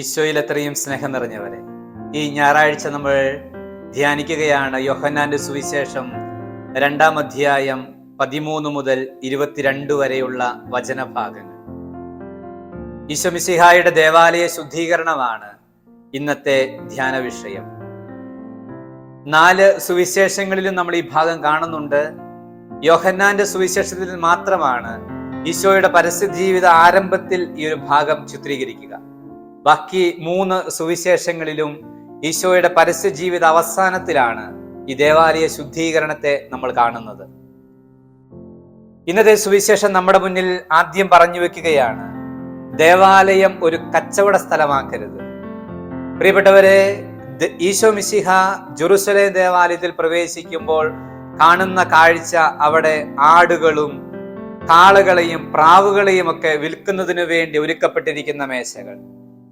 ഈശോയിൽ എത്രയും സ്നേഹം നിറഞ്ഞവരെ ഈ ഞായറാഴ്ച നമ്മൾ ധ്യാനിക്കുകയാണ് യോഹന്നാന്റെ സുവിശേഷം രണ്ടാം അധ്യായം പതിമൂന്ന് മുതൽ ഇരുപത്തിരണ്ട് വരെയുള്ള വചനഭാഗങ്ങൾ. ഈശോ മിശിഹായുടെ ദേവാലയ ശുദ്ധീകരണമാണ് ഇന്നത്തെ ധ്യാന വിഷയം. നാല് സുവിശേഷങ്ങളിലും നമ്മൾ ഈ ഭാഗം കാണുന്നുണ്ട്. യോഹന്നാന്റെ സുവിശേഷത്തിൽ മാത്രമാണ് ഈശോയുടെ പരസ്യ ജീവിത ആരംഭത്തിൽ ഈ ഒരു ഭാഗം ചിത്രീകരിക്കുക. ബാക്കി മൂന്ന് സുവിശേഷങ്ങളിലും ഈശോയുടെ പരസ്യ ജീവിത അവസാനത്തിലാണ് ഈ ദേവാലയ ശുദ്ധീകരണത്തെ നമ്മൾ കാണുന്നത്. ഇന്നത്തെ സുവിശേഷം നമ്മുടെ മുന്നിൽ ആദ്യം പറഞ്ഞു വെക്കുകയാണ് ദേവാലയം ഒരു കച്ചവട സ്ഥലമാക്കരുത്. പ്രിയപ്പെട്ടവരെ ഈശോ മിശിഹ ജെറുസലേം ദേവാലയത്തിൽ പ്രവേശിക്കുമ്പോൾ കാണുന്ന കാഴ്ച അവിടെ ആടുകളും കാളകളെയും പ്രാവുകളെയും ഒക്കെ വിൽക്കുന്നതിന് വേണ്ടി ഒരുക്കപ്പെട്ടിരിക്കുന്ന മേശകൾ.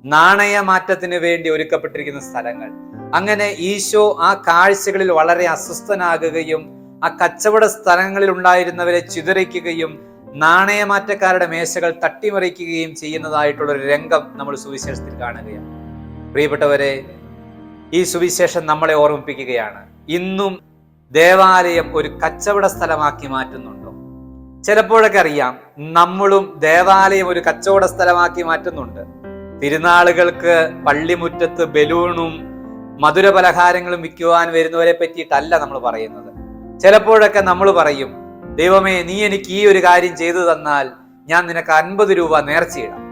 നാണയമാറ്റത്തിന് വേണ്ടി ഒരുക്കപ്പെട്ടിരിക്കുന്ന സ്ഥലങ്ങൾ. അങ്ങനെ ഈശോ ആ കാഴ്ചകളിൽ വളരെ അസ്വസ്ഥനാകുകയും ആ കച്ചവട സ്ഥലങ്ങളിൽ ഉണ്ടായിരുന്നവരെ ചിതറിക്കുകയും നാണയമാറ്റക്കാരുടെ മേശകൾ തട്ടിമറിക്കുകയും ചെയ്യുന്നതായിട്ടുള്ള ഒരു രംഗം നമ്മൾ സുവിശേഷത്തിൽ കാണുകയാണ്. പ്രിയപ്പെട്ടവരെ ഈ സുവിശേഷം നമ്മളെ ഓർമ്മിപ്പിക്കുകയാണ്. ഇന്നും ദേവാലയം ഒരു കച്ചവട സ്ഥലമാക്കി മാറ്റുന്നുണ്ടോ? ചിലപ്പോഴൊക്കെ അറിയാം നമ്മളും ദേവാലയം ഒരു കച്ചവട സ്ഥലമാക്കി മാറ്റുന്നുണ്ട്. തിരുനാളുകൾക്ക് പള്ളിമുറ്റത്ത് ബലൂണും മധുര പലഹാരങ്ങളും വിൽക്കുവാൻ വരുന്നവരെ പറ്റിയിട്ടല്ല നമ്മൾ പറയുന്നത്. ചിലപ്പോഴൊക്കെ നമ്മൾ പറയും ദൈവമേ നീ എനിക്ക് ഈ ഒരു കാര്യം ചെയ്തു തന്നാൽ ഞാൻ നിനക്ക് അൻപത് രൂപ നേർച്ചയിടാം.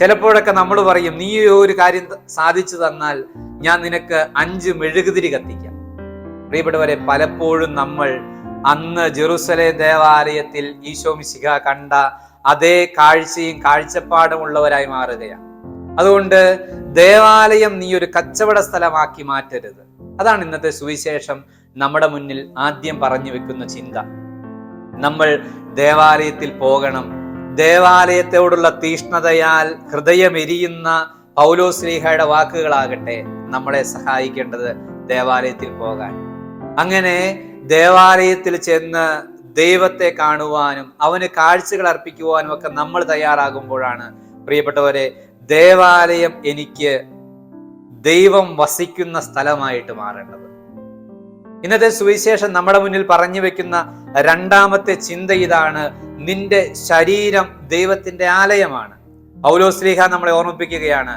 ചിലപ്പോഴൊക്കെ നമ്മൾ പറയും നീ ഒരു കാര്യം സാധിച്ചു തന്നാൽ ഞാൻ നിനക്ക് അഞ്ച് മെഴുകുതിരി കത്തിക്കാം. പ്രിയപ്പെട്ടവരെ പലപ്പോഴും നമ്മൾ അന്ന് ജെറുസലേം ദേവാലയത്തിൽ ഈശോ മിശിഹ കണ്ട അതേ കാഴ്ചയും കാഴ്ചപ്പാടും ഉള്ളവരായി മാറുകയാണ്. അതുകൊണ്ട് ദേവാലയം നീ ഒരു കച്ചവട സ്ഥലമാക്കി മാറ്റരുത്. അതാണ് ഇന്നത്തെ സുവിശേഷം നമ്മുടെ മുന്നിൽ ആദ്യം പറഞ്ഞു വെക്കുന്ന ചിന്ത. നമ്മൾ ദേവാലയത്തിൽ പോകണം. ദേവാലയത്തോടുള്ള തീഷ്ണതയാൽ ഹൃദയമെരിയുന്ന പൗലോ ശ്രീഹയുടെ വാക്കുകളാകട്ടെ നമ്മളെ സഹായിക്കേണ്ടത് ദേവാലയത്തിൽ പോകാൻ. അങ്ങനെ ദേവാലയത്തിൽ ചെന്ന് ദൈവത്തെ കാണുവാനും അവന് കാഴ്ചകൾ അർപ്പിക്കുവാനും ഒക്കെ നമ്മൾ തയ്യാറാകുമ്പോഴാണ് പ്രിയപ്പെട്ടവരെ ദേവാലയം എനിക്ക് ദൈവം വസിക്കുന്ന സ്ഥലമായിട്ട് മാറേണ്ടത്. ഇന്നത്തെ സുവിശേഷം നമ്മുടെ മുന്നിൽ പറഞ്ഞു വെക്കുന്ന രണ്ടാമത്തെ ചിന്ത ഇതാണ് നിന്റെ ശരീരം ദൈവത്തിന്റെ ആലയമാണ്. പൗലോസ്ലീഹ നമ്മളെ ഓർമ്മിപ്പിക്കുകയാണ്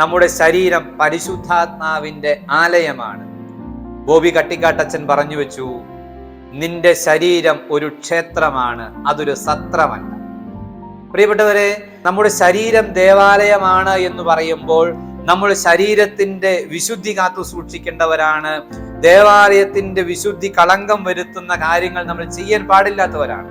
നമ്മുടെ ശരീരം പരിശുദ്ധാത്മാവിന്റെ ആലയമാണ്. ബോബി കട്ടിക്കാട്ടച്ചൻ പറഞ്ഞു വെച്ചു നിന്റെ ശരീരം ഒരു ക്ഷേത്രമാണ് അതൊരു സത്രമല്ല. പ്രിയപ്പെട്ടവരെ നമ്മുടെ ശരീരം ദേവാലയമാണ് എന്ന് പറയുമ്പോൾ നമ്മൾ ശരീരത്തിന്റെ വിശുദ്ധി കാത്തു സൂക്ഷിക്കേണ്ടവരാണ്. ദേവാലയത്തിന്റെ വിശുദ്ധി കളങ്കം വരുത്തുന്ന കാര്യങ്ങൾ നമ്മൾ ചെയ്യാൻ പാടില്ലാത്തവരാണ്.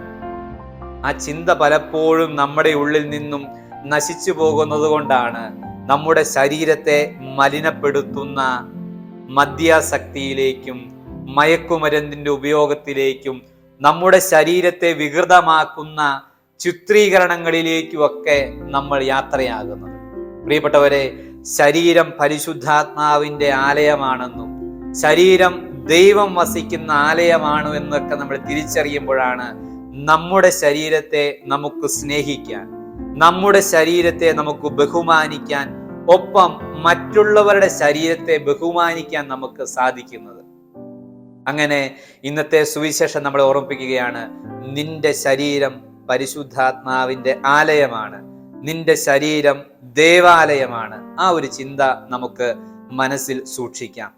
ആ ചിന്ത പലപ്പോഴും നമ്മുടെ ഉള്ളിൽ നിന്നും നശിച്ചു പോകുന്നത് കൊണ്ടാണ് നമ്മുടെ ശരീരത്തെ മലിനപ്പെടുത്തുന്ന മദ്യാസക്തിയിലേക്കും മയക്കുമരുന്നിന്റെ ഉപയോഗത്തിലേക്കും നമ്മുടെ ശരീരത്തെ വികൃതമാക്കുന്ന ചിത്രീകരണങ്ങളിലേക്കുമൊക്കെ നമ്മൾ യാത്രയാകുന്നത്. പ്രിയപ്പെട്ടവരെ ശരീരം പരിശുദ്ധാത്മാവിന്റെ ആലയമാണെന്നും ശരീരം ദൈവം വസിക്കുന്ന ആലയമാണ് എന്നൊക്കെ നമ്മൾ തിരിച്ചറിയുമ്പോഴാണ് നമ്മുടെ ശരീരത്തെ നമുക്ക് സ്നേഹിക്കാൻ നമ്മുടെ ശരീരത്തെ നമുക്ക് ബഹുമാനിക്കാൻ ഒപ്പം മറ്റുള്ളവരുടെ ശരീരത്തെ ബഹുമാനിക്കാൻ നമുക്ക് സാധിക്കുന്നത്. അങ്ങനെ ഇന്നത്തെ സുവിശേഷം നമ്മളെ ഓർമ്മിപ്പിക്കുകയാണ് നിന്റെ ശരീരം പരിശുദ്ധാത്മാവിന്റെ ആലയമാണ്. നിന്റെ ശരീരം ദേവാലയമാണ്. ആ ഒരു ചിന്ത നമുക്ക് മനസ്സിൽ സൂക്ഷിക്കാം.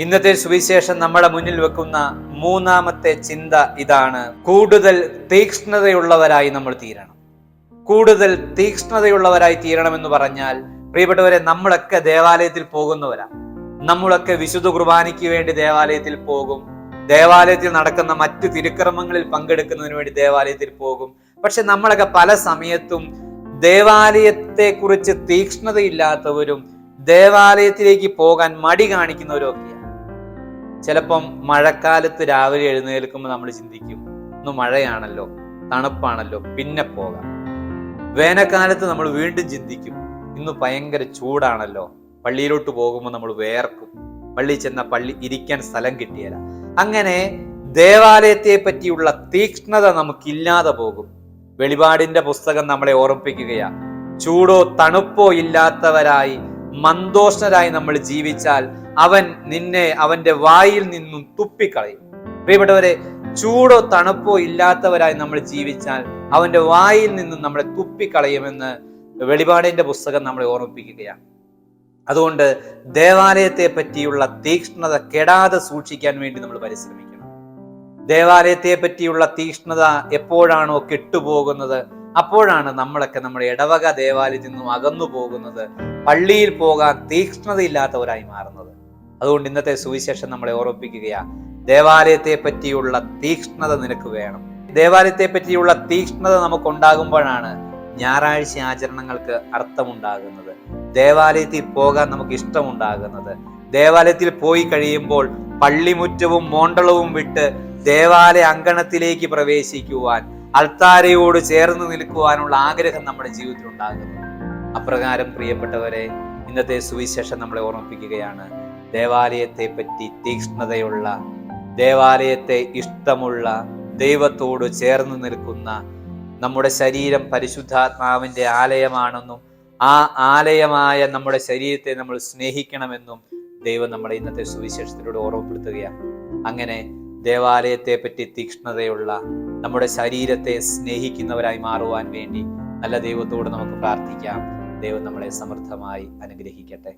ഇന്നത്തെ സുവിശേഷം നമ്മുടെ മുന്നിൽ വെക്കുന്ന മൂന്നാമത്തെ ചിന്ത ഇതാണ്. കൂടുതൽ തീക്ഷ്ണതയുള്ളവരായി നമ്മൾ തീരണം. കൂടുതൽ തീക്ഷ്ണതയുള്ളവരായി തീരണമെന്ന് പറഞ്ഞാൽ പ്രിയപ്പെട്ടവരെ നമ്മളൊക്കെ ദേവാലയത്തിൽ പോകുന്നവരാ. നമ്മളൊക്കെ വിശുദ്ധ കുർബാനയ്ക്ക് വേണ്ടി ദേവാലയത്തിൽ പോകും. ദേവാലയത്തിൽ നടക്കുന്ന മറ്റു തിരുക്രമങ്ങളിൽ പങ്കെടുക്കുന്നതിന് വേണ്ടി ദേവാലയത്തിൽ പോകും. പക്ഷെ നമ്മളൊക്കെ പല സമയത്തും ദേവാലയത്തെ കുറിച്ച് തീക്ഷ്ണതയില്ലാത്തവരും ദേവാലയത്തിലേക്ക് പോകാൻ മടി കാണിക്കുന്നവരും ഒക്കെയാണ് ചിലപ്പം മഴക്കാലത്ത് രാവിലെ എഴുന്നേൽക്കുമ്പോൾ നമ്മൾ ചിന്തിക്കും ഇന്ന് മഴയാണല്ലോ തണുപ്പാണല്ലോ പിന്നെ പോകാം. വേനൽക്കാലത്ത് നമ്മൾ വീണ്ടും ചിന്തിക്കും ഇന്ന് ഭയങ്കര ചൂടാണല്ലോ പള്ളിയിലോട്ട് പോകുമ്പോൾ നമ്മൾ വേർക്കും പള്ളി ചെന്ന പള്ളി ഇരിക്കാൻ സ്ഥലം കിട്ടിയല്ല അങ്ങനെ ദേവാലയത്തെ പറ്റിയുള്ള തീക്ഷ്ണത നമുക്കില്ലാതെ പോകും. വെളിപാടിന്റെ പുസ്തകം നമ്മളെ ഓർമ്മിപ്പിക്കുകയാ. ചൂടോ തണുപ്പോ ഇല്ലാത്തവരായി മന്ദോഷരായി നമ്മൾ ജീവിച്ചാൽ അവൻ നിന്നെ അവന്റെ വായിൽ നിന്നും തുപ്പിക്കളയും. പ്രിയപ്പെട്ടവരെ ചൂടോ തണുപ്പോ ഇല്ലാത്തവരായി നമ്മൾ ജീവിച്ചാൽ അവന്റെ വായിൽ നിന്നും നമ്മളെ തുപ്പിക്കളയുമെന്ന് വെളിപാടിന്റെ പുസ്തകം നമ്മളെ ഓർമ്മിപ്പിക്കുകയാണ് അതുകൊണ്ട് ദേവാലയത്തെ പറ്റിയുള്ള തീക്ഷ്ണത കെടാതെ സൂക്ഷിക്കാൻ വേണ്ടി നമ്മൾ പരിശ്രമിക്കണം. ദേവാലയത്തെ പറ്റിയുള്ള തീക്ഷ്ണത എപ്പോഴാണോ കെട്ടുപോകുന്നത് അപ്പോഴാണ് നമ്മളൊക്കെ നമ്മുടെ ഇടവക ദേവാലയത്തിൽ നിന്നും അകന്നു പോകുന്നത് പള്ളിയിൽ പോകാൻ തീക്ഷ്ണതയില്ലാത്തവരായി മാറുന്നത്. അതുകൊണ്ട് ഇന്നത്തെ സുവിശേഷം നമ്മളെ ഓർമ്മിപ്പിക്കുകയാ ദേവാലയത്തെ പറ്റിയുള്ള തീക്ഷ്ണത നിനക്ക് വേണം. ദേവാലയത്തെ പറ്റിയുള്ള തീക്ഷ്ണത നമുക്കുണ്ടാകുമ്പോഴാണ് ഞായറാഴ്ച ആചരണങ്ങൾക്ക് അർത്ഥമുണ്ടാകുന്നത്. ദേവാലയത്തിൽ പോകാൻ നമുക്ക് ഇഷ്ടമുണ്ടാകുന്നത്. ദേവാലയത്തിൽ പോയി കഴിയുമ്പോൾ പള്ളിമുറ്റവും മോണ്ടളവും വിട്ട് ദേവാലയ അങ്കണത്തിലേക്ക് പ്രവേശിക്കുവാൻ അൾത്താരയോട് ചേർന്ന് നിൽക്കുവാനുള്ള ആഗ്രഹം നമ്മുടെ ജീവിതത്തിൽ ഉണ്ടാകുന്നു അപ്രകാരം പ്രിയപ്പെട്ടവരെ ഇന്നത്തെ സുവിശേഷം നമ്മളെ ഓർമ്മിപ്പിക്കുകയാണ്. ദേവാലയത്തെ പറ്റി തീക്ഷ്ണതയുള്ള ദേവാലയത്തെ ഇഷ്ടമുള്ള ദൈവത്തോട് ചേർന്ന് നിൽക്കുന്ന നമ്മുടെ ശരീരം പരിശുദ്ധാത്മാവിന്റെ ആലയമാണെന്നും ആ ആലയമായ നമ്മുടെ ശരീരത്തെ നമ്മൾ സ്നേഹിക്കണമെന്നും ദൈവം നമ്മളെ ഇന്നത്തെ സുവിശേഷത്തിലൂടെ ഓർമ്മപ്പെടുത്തുകയാണ്. അങ്ങനെ ദേവാലയത്തെ പറ്റി തീക്ഷ്ണതയുള്ള നമ്മുടെ ശരീരത്തെ സ്നേഹിക്കുന്നവരായി മാറുവാൻ വേണ്ടി നല്ല ദൈവത്തോട് നമുക്ക് പ്രാർത്ഥിക്കാം. ദൈവം നമ്മളെ സമൃദ്ധമായി അനുഗ്രഹിക്കട്ടെ.